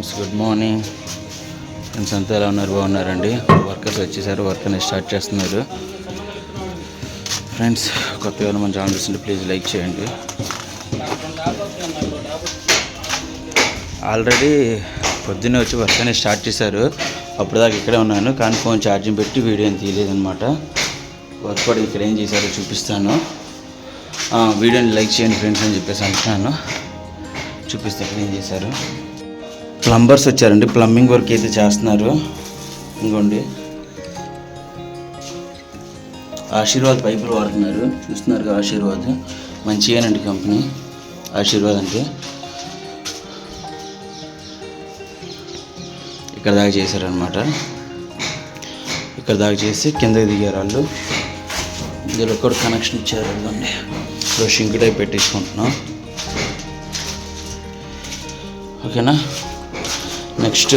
Friends good morning friends అంతా ఎలా ఉన్నారు? బాగున్నారండి? వర్కర్స్ వచ్చేసారు వర్క్ అనేది స్టార్ట్ చేస్తున్నారు. ఫ్రెండ్స్ కొత్తగా మన ఛానల్ చూస్తుంటే ప్లీజ్ లైక్ చేయండి. ఆల్రెడీ పొద్దున్నే వచ్చి వర్క్ అనేది స్టార్ట్ చేశారు. అప్పుడు దాకా ఇక్కడే ఉన్నాను కానీ ఫోన్ ఛార్జింగ్ పెట్టి వీడియో ఏం తీయలేదనమాట వర్క్ కూడా ఇక్కడ ఏం చేశారో చూపిస్తాను. వీడియోని లైక్ చేయండి ఫ్రెండ్స్ అని చెప్పేసి అంటున్నాను. చూపిస్తే ఇక్కడ ఏం చేశారు? ప్లంబర్స్ వచ్చారండి ప్లంబింగ్ వర్క్ అయితే చేస్తున్నారు. ఇంకోండి. ఆశీర్వాద్ పైపులు వాడుతున్నారు. చూస్తున్నారు ఆశీర్వాద్. మంచిగానండి కంపెనీ. ఆశీర్వాద్ అంటే. ఇక్కడ దాకా చేశారనమాట ఇక్కడ దాకా చేసి కిందకి దిగారు వాళ్ళు. ఇందులో కూడా కనెక్షన్ ఇచ్చారు ఇదిగోండి ఇప్పుడు షింక్ టైప్ పెట్టేసుకుంటున్నాం. ఓకేనా? నెక్స్ట్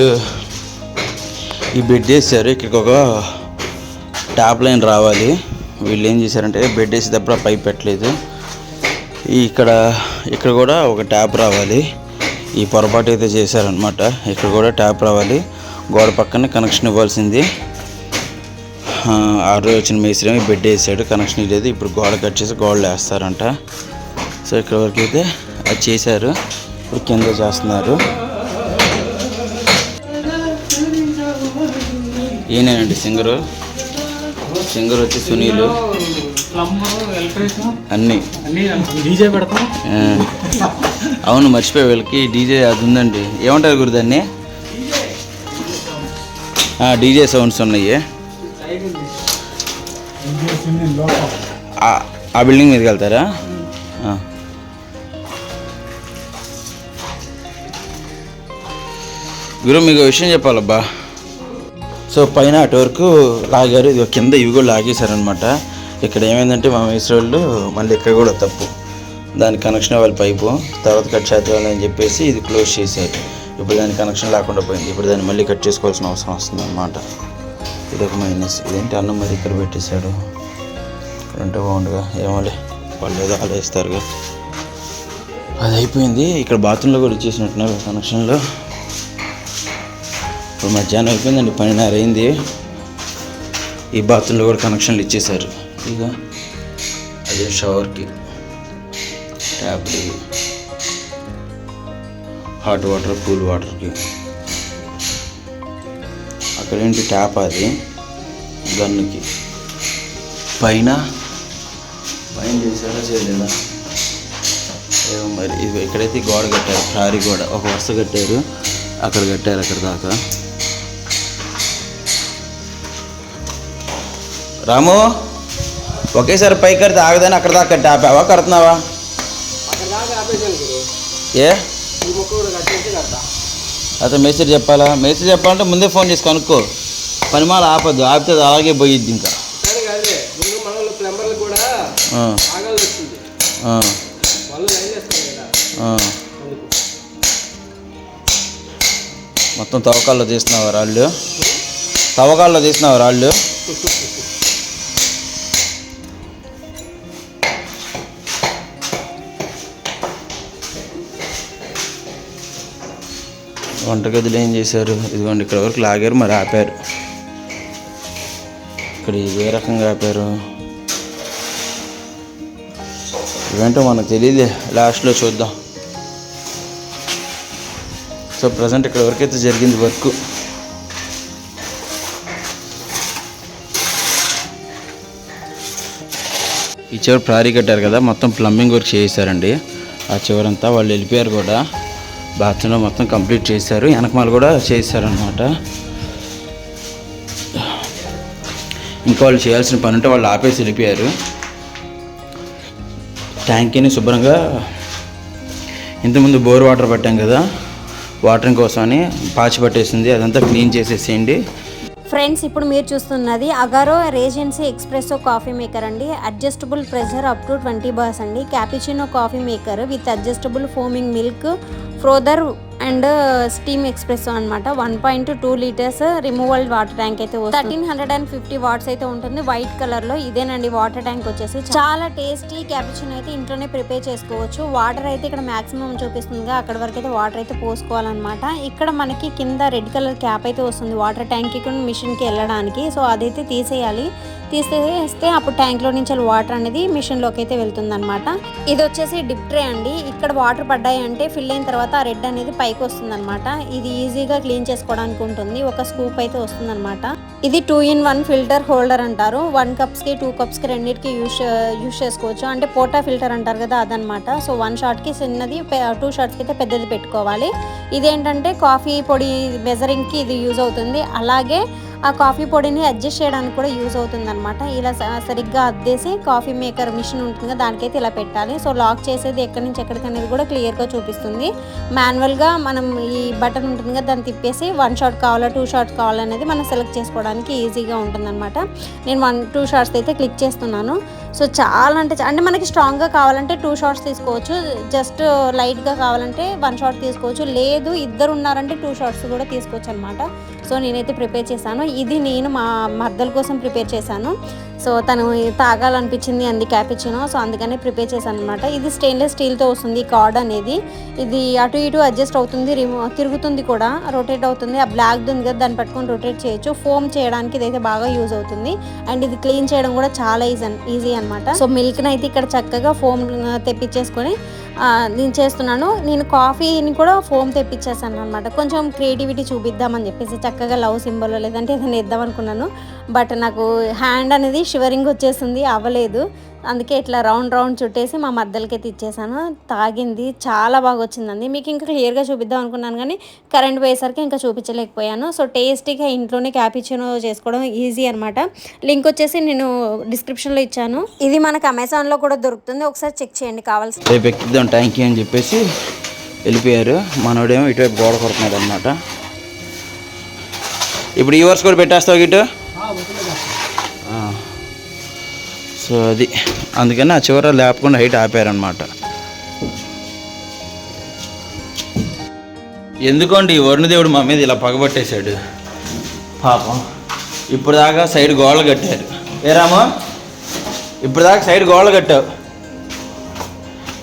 ఈ బెడ్ వేసారు ఇక్కడికి ఒక ట్యాప్ లైన్ రావాలి. వీళ్ళు ఏం చేశారంటే బెడ్ వేసేటప్పుడు పైప్ పెట్టలేదు. ఇక్కడ ఇక్కడ కూడా ఒక ట్యాప్ రావాలి. ఈ పొరపాటు అయితే చేశారనమాట ఇక్కడ కూడా ట్యాప్ రావాలి. గోడ పక్కనే కనెక్షన్ ఇవ్వాల్సింది. ఆ, రోజు వచ్చిన మేస్త్రి బెడ్ వేసాడు. కనెక్షన్ లేదు ఇప్పుడు గోడ కట్ చేసి గోడలు వేస్తారంట సో ఇక్కడ వరకు అయితే అది చేశారు. ఇప్పుడు కింద చేస్తున్నారు. ఈయనేనండి సింగరు. సింగర్ వచ్చి సునీలు. అన్నీ. డీజే పెడతాం. అవును మర్చిపోయి వీళ్ళకి డీజే అది ఉందండి. ఏమంటారు గురు దాన్ని? డీజే సౌండ్స్ ఉన్నాయి. ఆ- ఆ బిల్డింగ్ మీదకి వెళ్తారా? గురు మీకు విషయం చెప్పాలబ్బా. సో పైన అటు వరకు లాగారు ఇది కింద ఇవి కూడా లాగేశారనమాట ఇక్కడ ఏమైందంటే మా మేస్త్రి వాళ్ళు మళ్ళీ ఇక్కడ కూడా తప్పు. దాని కనెక్షన్ వాళ్ళ పైపు తర్వాత కట్ చేద్దామని చెప్పేసి ఇది క్లోజ్ చేశారు. ఇప్పుడు దాని కనెక్షన్ లేకుండా పోయింది. ఇప్పుడు దాన్ని మళ్ళీ కట్ చేసుకోవాల్సిన అవసరం వస్తుంది అనమాట ఇది ఒక మైనస్ ఇదేంటి అన్నం మరి ఇక్కడ పెట్టేశాడు? ఇక్కడ ఉంటే బాగుండుగా ఏమోలే వాళ్ళు ఏదో ఆలోచిస్తారుగా. అది అయిపోయింది. ఇక్కడ బాత్రూంలో కూడా ఇచ్చేసినట్టున్నారు కనెక్షన్లో ఇప్పుడు మధ్యాహ్నం అయిపోయిందండి పన్నెండున్నర అయింది. ఈ బాత్రూంలో కూడా కనెక్షన్లు ఇచ్చేశారు. ఇక అదే షవర్కి ట్యాప్కి హాట్ వాటర్ కూల్ వాటర్కి. అక్కడ ఏంటి ట్యాప్ అది? గన్నుకి. పైన? పైన చేశారా చేయలేదా? ఏమో మరి ఇది ఇక్కడైతే గోడ కట్టారు ప్రారీ గోడ ఒక వరుస కట్టారు. అక్కడ కట్టారు అక్కడ దాకా. రాము ఒకేసారి పైకి కడితే ఆగదని అక్కడ దాకా కట్టి ఆపావా? కడుతున్నావా? ఏ? అతను అయితే మెసేజ్ చెప్పాలా? మెసేజ్ చెప్పాలంటే ముందే ఫోన్ చేసి కనుక్కో. పనిమాల ఆపద్దు. ఆపితే అది అలాగే పోయిద్ది ఇంకా. మొత్తం తవ్వకాల్లో తీస్తున్నావా రాళ్ళు? తవ్వకాల్లో తీస్తున్నావు రాళ్ళు? వంటగదిలో ఏం చేశారు? ఇదిగోండి ఇక్కడ వరకు లాగారు మరి ఆపారు. ఇక్కడ ఏ రకంగా ఆపారు. ఇవేంటో మనకు తెలియదే లాస్ట్లో చూద్దాం. సో ప్రజెంట్ ఇక్కడ వరకు అయితే జరిగింది వర్క్. ఈ చివరి ప్రారీ కట్టారు కదా మొత్తం ప్లంబింగ్ వర్క్ చేశారండి ఆ చివరంతా వాళ్ళు వెళ్ళిపోయారు కూడా. బాత్రూంలో మొత్తం కంప్లీట్ చేశారు. వెనకమాలు కూడా చేశారనమాట ఇంకా వాళ్ళు చేయాల్సిన పని ఉంటే వాళ్ళు ఆపేసి వెళ్ళిపోయారు. ట్యాంకీని శుభ్రంగా ఇంతకుముందు బోర్ వాటర్ పట్టాం కదా వాటరింగ్ కోసమని పాచి పట్టేసింది. అదంతా క్లీన్ చేసేసేయండి. ఫ్రెండ్స్ ఇప్పుడు మీరు చూస్తున్నది Agaro regency espresso coffee maker అండి. Adjustable pressure up to twenty bars అండి. Cappuccino coffee maker with adjustable foaming milk frother and steam express అనమాట one point two litres removal water tank అయితే thirteen hundred and fifty watts అయితే ఉంటుంది. White కలర్లో ఇదేనండి water tank వచ్చేసి. చాలా tasty క్యాపిచిన్ అయితే ఇంట్లోనే ప్రిపేర్ చేసుకోవచ్చు. వాటర్ అయితే ఇక్కడ మాక్సిమం చూపిస్తుంది అక్కడ వరకు అయితే వాటర్ అయితే పోసుకోవాలన్నమాట. ఇక్కడ మనకి కింద రెడ్ కలర్ క్యాప్ అయితే వస్తుంది వాటర్ ట్యాంక్కి మిషన్కి వెళ్ళడానికి. సో అదైతే తీసేయాలి. తీసేస్తే అప్పుడు ట్యాంక్లో నుంచి వాటర్ అనేది మిషన్లోకి అయితే వెళ్తుంది అనమాట ఇది వచ్చేసి డిప్ ట్రే అండి. ఇక్కడ వాటర్ పడ్డాయి అంటే ఫిల్ అయిన తర్వాత ఆ రెడ్ అనేది పై పైకి వస్తుందన్నమాట. ఇది ఈజీగా క్లీన్ చేసుకోవడానికి ఉంటుంది. ఒక స్కూప్ అయితే వస్తుందన్నమాట. ఇది two in one filter holder అంటారు. వన్ కప్స్కి టూ కప్స్కి రెండింటికి యూస్ యూస్ చేసుకోవచ్చు. అంటే పోటా ఫిల్టర్ అంటారు కదా అదనమాట సో వన్ షాట్కి చిన్నది టూ షార్ట్స్కి అయితే పెద్దది పెట్టుకోవాలి. ఇదేంటంటే కాఫీ పొడి మెజరింగ్కి ఇది యూజ్ అవుతుంది. అలాగే ఆ కాఫీ పొడిని అడ్జస్ట్ చేయడానికి కూడా యూజ్ అవుతుందన్నమాట. ఇలా సరిగ్గా అద్దేసి కాఫీ మేకర్ మిషన్ ఉంటుంది కదా దానికైతే ఇలా పెట్టాలి. సో లాక్ చేసేది ఎక్కడి నుంచి ఎక్కడికి అనేది కూడా క్లియర్గా చూపిస్తుంది. మాన్యువల్గా మనం ఈ బటన్ ఉంటుంది కదా దాన్ని తిప్పేసి వన్ షాట్ కావాలా టూ షార్ట్ కావాలనేది మనం సెలెక్ట్ చేసుకోవడానికి ఈజీగా ఉంటుందన్నమాట. నేను వన్ టూ షార్ట్స్ అయితే క్లిక్ చేస్తున్నాను. సో చాలా అంటే అంటే మనకి స్ట్రాంగ్గా కావాలంటే టూ షార్ట్స్ తీసుకోవచ్చు. జస్ట్ లైట్గా కావాలంటే వన్ షార్ట్ తీసుకోవచ్చు. లేదు ఇద్దరు ఉన్నారంటే టూ షార్ట్స్ కూడా తీసుకోవచ్చు అనమాట సో నేనైతే ప్రిపేర్ చేశాను. ఇది నేను మా మర్దల కోసం ప్రిపేర్ చేశాను. సో తను తాగాలనిపించింది అంది క్యాపిచినో సో అందుకనే ప్రిపేర్ చేశాను అనమాట ఇది స్టెయిన్లెస్ స్టీల్తో వస్తుంది ఈ కార్డ్ అనేది. ఇది అటు ఇటు అడ్జస్ట్ అవుతుంది రిమో తిరుగుతుంది కూడా రొటేట్ అవుతుంది. ఆ బ్లాక్ ఉంది కదా దాన్ని పట్టుకొని రొటేట్ చేయొచ్చు. ఫోమ్ చేయడానికి ఇదైతే బాగా యూజ్ అవుతుంది. అండ్ ఇది క్లీన్ చేయడం కూడా చాలా ఈజీ ఈజీ అనమాట సో మిల్క్ని అయితే ఇక్కడ చక్కగా ఫోమ్ తెప్పించేసుకొని నేను చేస్తున్నాను. నేను కాఫీని కూడా ఫోమ్ తెప్పించేసాను అనమాట కొంచెం క్రియేటివిటీ చూపిద్దామని చెప్పేసి చక్కగా లవ్ సింబల్ లేదంటే ఏదైనా ఇద్దాం అనుకున్నాను. బట్ నాకు హ్యాండ్ అనేది షివరింగ్ వచ్చేసింది అవ్వలేదు. అందుకే ఇట్లా రౌండ్ రౌండ్ చుట్టేసి మా మద్దలకైతే ఇచ్చేసాను. తాగింది చాలా బాగా వచ్చిందండి. మీకు ఇంకా క్లియర్గా చూపిద్దాం అనుకున్నాను కానీ కరెంట్ పోయేసరికి ఇంకా చూపించలేకపోయాను. సో టేస్టీగా ఇంట్లోనే క్యాపిచినో చేసుకోవడం ఈజీ అనమాట లింక్ వచ్చేసి నేను డిస్క్రిప్షన్లో ఇచ్చాను. ఇది మనకు అమెజాన్లో కూడా దొరుకుతుంది. ఒకసారి చెక్ చేయండి కావాల్సి రేపు ఎక్కిద్దాం ట్యాంక్ అని చెప్పేసి వెళ్ళిపోయారు. మనోడేమో ఇటువైపు గోడ కొడుతున్నాడు అనమాట ఇప్పుడు ఈ వర్స్ కూడా పెట్టేస్తావు గిట్టు? ఆ. సో అది. అందుకని ఆ చివర లేపకుండా హైట్ ఆపారనమాట ఎందుకండి ఈ వరుణదేవుడు మా మీద ఇలా పగబట్టేశాడు? పాపం. ఇప్పుడు దాకా సైడ్ గోడలు కట్టారు. ఏ ఇప్పుడు దాకా సైడ్ గోడలు కట్టావు.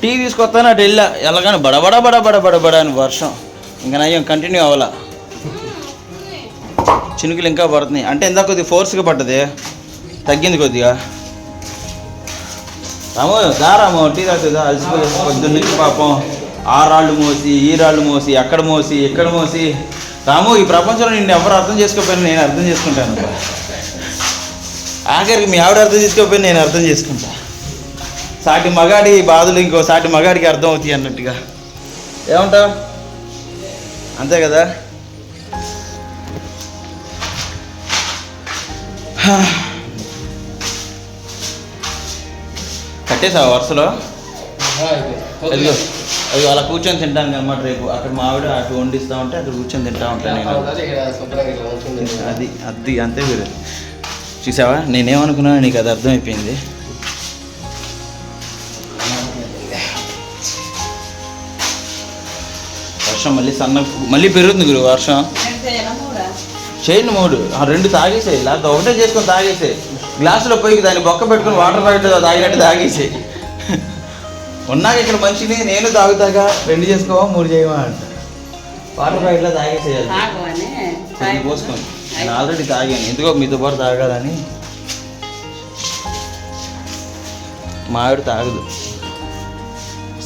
టీ తీసుకొస్తాను అటు వెళ్ళా. ఎలాగానే బడబడ బడబడ బడబడ అని వర్షం. ఇంకా నయ్యం కంటిన్యూ అవ్వాలా? చినుకులు ఇంకా పడుతున్నాయి. అంటే ఇందాక కొద్దిగా ఫోర్స్గా పడ్డది. తగ్గింది కొద్దిగా. రామో దారామో టీ తాగుతుందా అలసిపోయి పొద్దున్న నుంచి పాపం ఆ రాళ్ళు మోసి ఈ రాళ్ళు మోసి అక్కడ మోసి ఇక్కడ మోసి. రాము ఈ ప్రపంచంలో నిన్ను ఎవరు అర్థం చేసుకోకపోయినా నేను అర్థం చేసుకుంటాను. ఆఖరికి మీ ఆవిడ అర్థం చేసుకోకపోయినా నేను అర్థం చేసుకుంటా. సాటి మగాడి బాధలు ఇంకో సాటి మగాడికి అర్థం అవుతాయి అన్నట్టుగా. ఏమంటావు? అంతే కదా? కట్టేసావా వరుసలో? అదిగో అదిగో అలా కూర్చొని తింటాను అనమాట రేపు. అక్కడ మా ఆవిడ అటు వండిస్తా ఉంటే అక్కడ కూర్చొని తింటా ఉంటాను నేను. అది అది అంతే మీరు చూసావా? నేనేమనుకున్నా నీకు అది అర్థమైపోయింది. వర్షం మళ్ళీ సన్న మళ్ళీ పెరుగుతుంది గురు వర్షం. చేయండి మూడు. ఆ రెండు తాగేసాయి. లేకపోతే ఒకటే చేసుకొని తాగేసాయి. గ్లాసులో పోయి దాన్ని బొక్క పెట్టుకొని వాటర్ ప్యాకెట్ తాగినట్టు తాగేసాయి. ఉన్నాక ఇక్కడ మనిషిని. నేను తాగుతాగా రెండు చేసుకోవా మూడు చేయవా అంట. వాటర్ ప్యాకెట్లో తాగేసేయాలి. పోసుకోండి. నేను ఆల్రెడీ తాగాను. ఎందుకో మీతో పాటు తాగాలని. మా ఆవిడ తాగదు.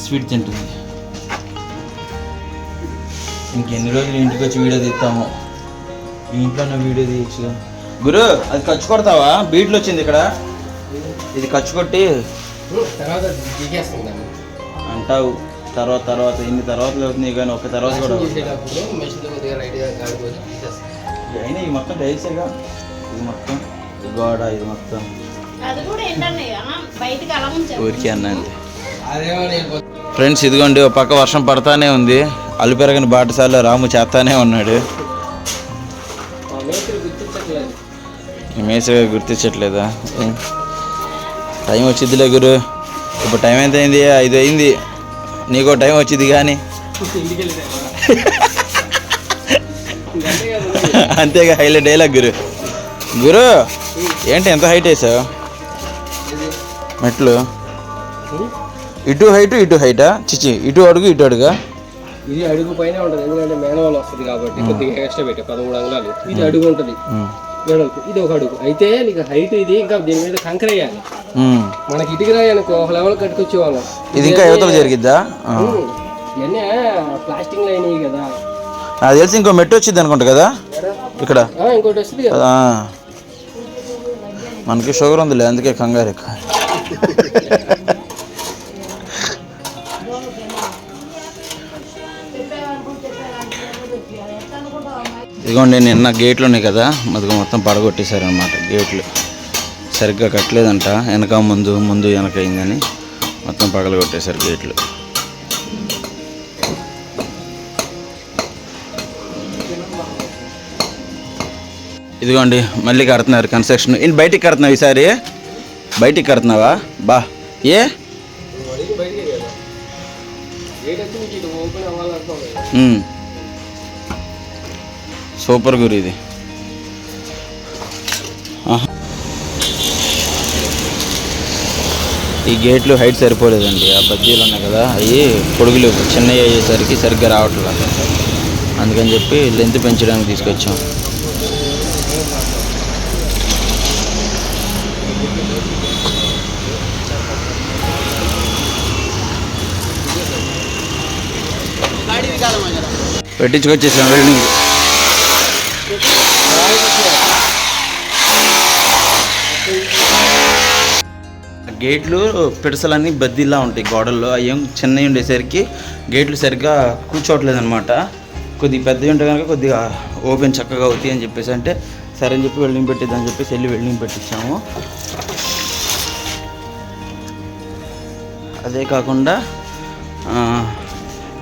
స్వీట్ తింటుంది. ఇంకెన్ని రోజులు ఇంటికి వచ్చి వీడియో తీస్తాము. ఇంట్లోనే వీడియో తీయచ్చుగా. గురు అది ఖర్చు కొడతావా? బీట్లు వచ్చింది ఇక్కడ. ఇది ఖర్చు కొట్టి. అంటావు. తర్వాత తర్వాత ఇన్ని తర్వాత అవుతుంది కానీ ఒక తర్వాత కూడా అయినా ఈ మొత్తం టైల్సేగా ఇది మొత్తం. గోడ ఇది మొత్తం. అది కూడా ఏంటంటే బయటకు అలా ఊరికే అన్నండి ఫ్రెండ్స్ ఇదిగోండి ఒక పక్క వర్షం పడతానే ఉంది. అలుపెరగని బాటసాల రాము చేస్తానే ఉన్నాడు. మేసగా గుర్తించట్లేదా? టైం వచ్చిందిలే గురు. ఇప్పుడు టైం ఎంత అయింది ఐదు అయింది. నీకో టైం వచ్చింది కానీ. అంతేగా హైలైట్ డైలాగ్ గురు. గురు ఏంటి ఎంత హైట్ వేసావు? మెట్లు. ఇటు హైట్ ఇటు హైటా చిచి ఇటు అడుగు ఇటు అడుగా. ఇది అడుగు పైన ఉంటుంది. ఎందుకంటే మేనవాల్ వస్తుంది కాబట్టి కొద్దిగా ఎక్స్ట్రా పెట్టే పదమూడు అంగుళాలు. ఇది అడుగు ఉంటుంది. వెడల్పు. ఇది ఒక అడుగు. అయితే నీకు హైట్ ఇది ఇంకా దీని మీద కంకర వేయాలి. మనకి ఇటుక రాయి అనుకో ఒక లెవెల్ కట్టుకొచ్చే వాళ్ళం ఇది ఇంకా యువతలు జరిగిద్దా. ఇవన్నీ ప్లాస్టింగ్ అయినాయి కదా. నాకు తెలిసి ఇంకో మెట్టు వచ్చింది అనుకుంటా కదా? ఇక్కడ. ఆ, ఇంకోటి వస్తుంది కదా. మనకి షుగర్ ఉందిలే అందుకే కంగారు ఎక్కువ. ఇదిగోండి నిన్న గేట్లు ఉన్నాయి కదా మదిగో మొత్తం పడగొట్టేశారనమాట గేట్లు. సరిగ్గా కట్టలేదంట వెనక ముందు ముందు వెనక అయిందని మొత్తం పగలగొట్టేశారు గేట్లు. ఇదిగోండి మళ్ళీ కడుతున్నారు కన్స్ట్రక్షన్. ఇన్ బయటికి కడుతున్నావు ఈసారి? బయటికి కడుతున్నావా? బా. ఏ? ఓపెన్. సూపర్ గురు ఇది. ఈ గేట్లు హైట్ సరిపోలేదండి. ఆ బజ్జీలు ఉన్నాయి కదా అవి పొడుగులు చిన్నవి అయ్యేసరికి సరిగ్గా రావట్లేదు అందుకని చెప్పి లెంత్ పెంచడానికి తీసుకొచ్చాం. పెట్టించుకొచ్చేసాం వెల్డింగ్ గేట్లు పిడసలన్నీ బద్దీలా ఉంటాయి గోడల్లో. అవి చిన్నవి ఉండేసరికి గేట్లు సరిగ్గా కూర్చోవట్లేదు అనమాట కొద్దిగా పెద్దవి ఉంటే కనుక కొద్దిగా ఓపెన్ చక్కగా అవుతాయి అని చెప్పేసి అంటే సరే అని చెప్పి వెల్డింగ్ పెట్టిద్దని చెప్పేసి వెళ్ళి వెల్డింగ్ పెట్టించాము అదే కాకుండా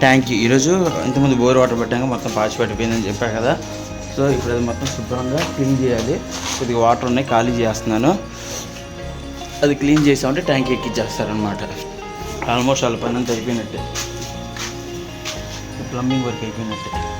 ట్యాంక్ ఈరోజు ఇంతకుముందు బోర్ వాటర్ పెట్టాక మొత్తం పాచి పట్టిపోయిందని చెప్పా కదా. సో ఇప్పుడు అది మొత్తం శుభ్రంగా క్లీన్ చేయాలి. కొద్దిగా వాటర్ ఉన్నాయి ఖాళీ చేస్తున్నాను. అది క్లీన్ చేసామంటే ట్యాంక్ ఎక్కిచ్చేస్తారనమాట ఆల్మోస్ట్ వాళ్ళ పని అంతా అయిపోయినట్టే. ప్లంబింగ్ వర్క్ అయిపోయినట్టే.